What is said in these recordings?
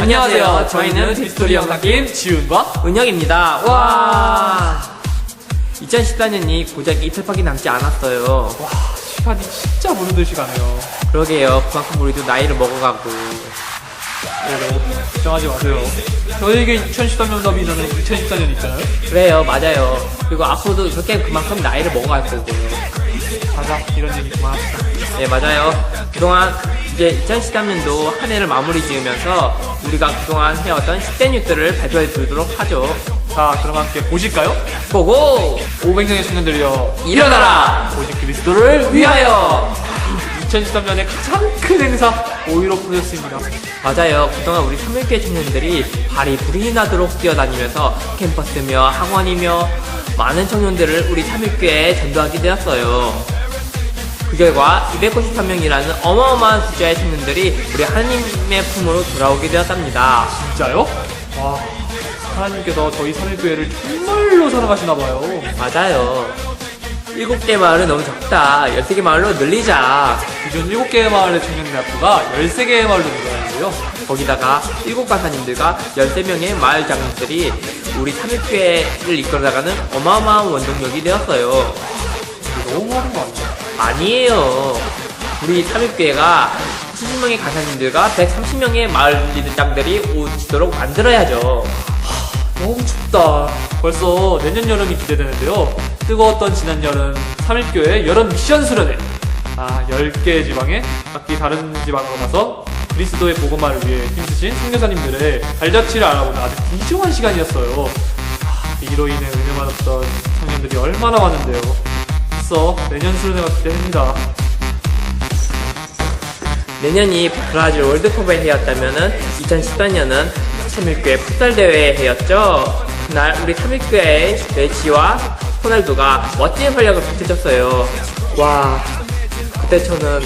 안녕하세요. 저희는 빅스토리 영상팀 지훈과 은혁입니다. 와. 2014년이 고작 이틀밖에 남지 않았어요. 와 시간이 진짜 무르듯이 가네요. 그러게요. 그만큼 우리도 나이를 먹어가고. 네, 너무 걱정하지 마세요. 저에게 2013년 더비 저는 2014년 있잖아요. 그래요, 맞아요. 그리고 앞으로도 그렇게 그만큼 나이를 먹어갈 거고요. 가자 이런 얘기 그만합시다. 네, 맞아요. 그동안 이제 2013년도 한 해를 마무리 지으면서 우리가 그동안 해왔던 10대 뉴스를 발표해 드리도록 하죠. 자 그럼 함께 보실까요? 고고! 500명의 청년들이여 일어나라! 오직 그리스도를 위하여! 2013년의 가장 큰 행사 5.15 프로젝트입니다. 맞아요. 그동안 우리 3일교회 청년들이 발이 불이 나도록 뛰어다니면서 캠퍼스며 학원이며 많은 청년들을 우리 3일교회에 전도하게 되었어요. 그 결과 293명이라는 어마어마한 숫자의 청년들이 우리 하나님의 품으로 돌아오게 되었답니다. 진짜요? 와 하나님께서 저희 산일교회를 정말로 사랑하시나봐요. 맞아요. 7개 마을은 너무 적다. 13개 마을로 늘리자. 기존 7개의 마을의 청년대 학교가 13개의 마을로 늘어나는데요. 거기다가 7가사님들과 13명의 마을 장로들이 우리 3일교회를 이끌어나가는 어마어마한 원동력이 되었어요. 너무 많은 거 아니에요? 아니에요. 우리 3일교회가 70명의 가사님들과 130명의 마을 리더장들이 오시도록 만들어야죠. 너무 춥다. 벌써 내년 여름이 기대되는데요. 뜨거웠던 지난 여름 3일교회 여름 미션 수련회. 아, 10개의 지방에 각기 다른 지방으로 가서 그리스도의 복음화를 위해 힘쓰신 선교사님들의 발자취를 알아보는 아주 귀중한 시간이었어요. 아, 이로 인해 은혜 받았던 청년들이 얼마나 많은데요. 벌써 내년 수련회가 기대됩니다. 내년이 브라질 월드컵의 해였다면은 2014년은 3일교회 풋살 대회의 해였죠. 그날 우리 3일교회의 메시와 호날두가 멋진 활약을 펼쳐줬어요. 와, 그때 저는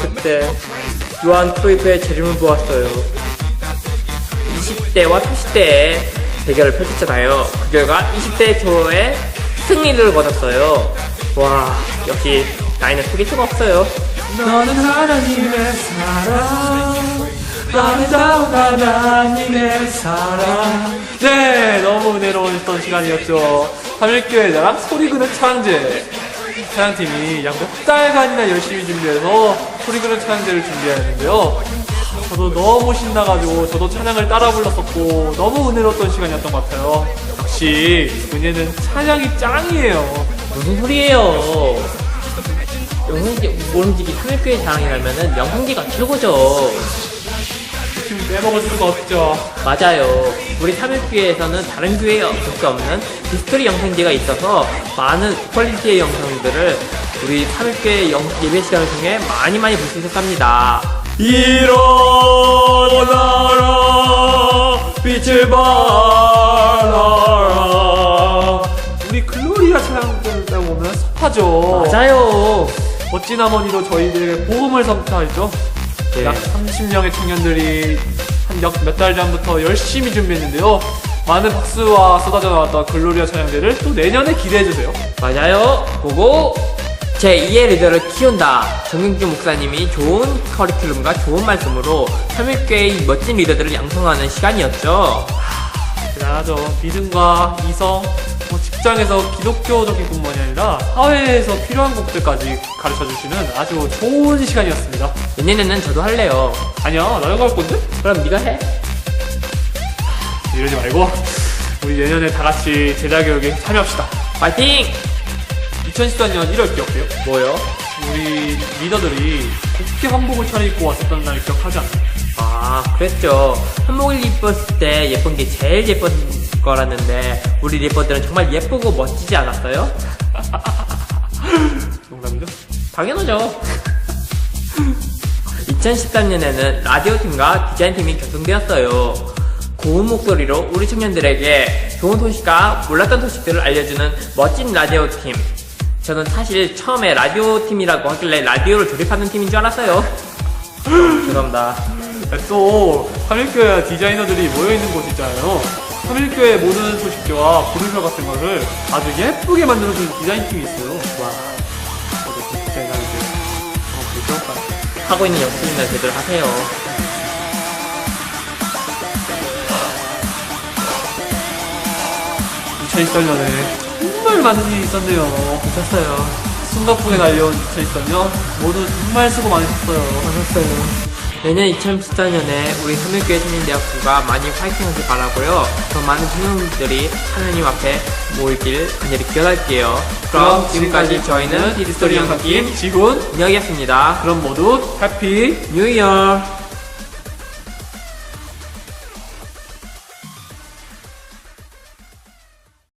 그때 요한 크루이프의 재림을 보았어요. 20대와 30대의 대결을 펼쳤잖아요. 그 결과 20대 초에 승리를 거뒀어요. 와, 역시 나이는 속일 수가 없어요. 너는 하나님의 사랑. 아름다운 하나님의 사랑. 네 너무 은혜로웠던 시간이었죠. 3일교회 자랑 소리 그는 찬양제 찬양팀이 약 몇 달간이나 열심히 준비해서 소리 그는 찬양제를 준비했는데요. 저도 너무 신나가지고 저도 찬양을 따라 불렀었고 너무 은혜로웠던 시간이었던 것 같아요. 역시 은혜는 찬양이 짱이에요 무슨 소리예요? 영흥기, 모름지기 3일교회 자랑이라면은 명흥기가 최고죠. 지금 빼먹을 수가 없죠 맞아요. 우리 3일교회에서는 다른 교회에 없을 수 없는 히스토리 영상제가 있어서 많은 퀄리티의 영상들을 우리 3일교회 영, 예배 시간을 통해 많이 많이 볼 수 있었답니다. 일어나라 빛을 발하라 우리 글로리아 찬양들을 보면 섭하죠 맞아요. 멋진 어머니로 저희들에게 복음을 선포하죠 네. 약 30명의 청년들이 한몇달 전부터 열심히 준비했는데요 많은 박수와 쏟아져 나왔던 글로리아 찬양대를 또 내년에 기대해주세요 맞아요. 보고 제2의 리더를 키운다. 정경주 목사님이 좋은 커리큘럼과 좋은 말씀으로 3일교회의 멋진 리더들을 양성하는 시간이었죠. 대단하죠. 믿음과 이성, 뭐 직장에서 기독교적인 것만이 아니라 사회에서 필요한 것들까지 가르쳐 주시는 아주 좋은 시간이었습니다. 내년에는 저도 할래요. 아니야, 나도 갈 건데? 그럼 네가 해. 이러지 말고 우리 내년에 다 같이 제자 교육에 참여합시다. 파이팅! 2014년 1월 기억해요? 뭐요? 우리 리더들이 국회 한복을 차려입고 왔었던 날 기억하지 않나요? 아, 그랬죠. 한복을 입었을 때 예쁜 게 제일 예쁜 거라는데 우리 리퍼들은 정말 예쁘고 멋지지 않았어요? 농담이죠? 당연하죠. 2013년에는 라디오팀과 디자인팀이 결성되었어요. 고운 목소리로 우리 청년들에게 좋은 소식과 몰랐던 소식들을 알려주는 멋진 라디오팀. 저는 사실 처음에 라디오팀이라고 하길래 라디오를 조립하는 팀인 줄 알았어요. 죄송합니다. 또 3일교회 디자이너들이 모여있는 곳 있잖아요. 삼일교회 모든 소식지와 부르별 같은 거를 아주 예쁘게 만들어주는 디자인팀이 있어요. 와, 어제 제가 이제 어, 그럴까? 하고 있는 연습이나 제대로 하세요. 제1년에 정말 많은 일이 있었네요. 괜찮어요 숨가쁘게 날려온 2020년 모두 정말 수고 많으셨어요. 많았어요. 내년 2014년에 우리 섬유교회 청년대학교가 많이 화이팅하길 바라고요. 더 많은 청년들이 하나님 앞에 모이길 간절히 기원할게요. 그럼 지금까지 저희는 히스토리 영상팀 지군 인혁이었습니다. 그럼 모두 해피 뉴 이어!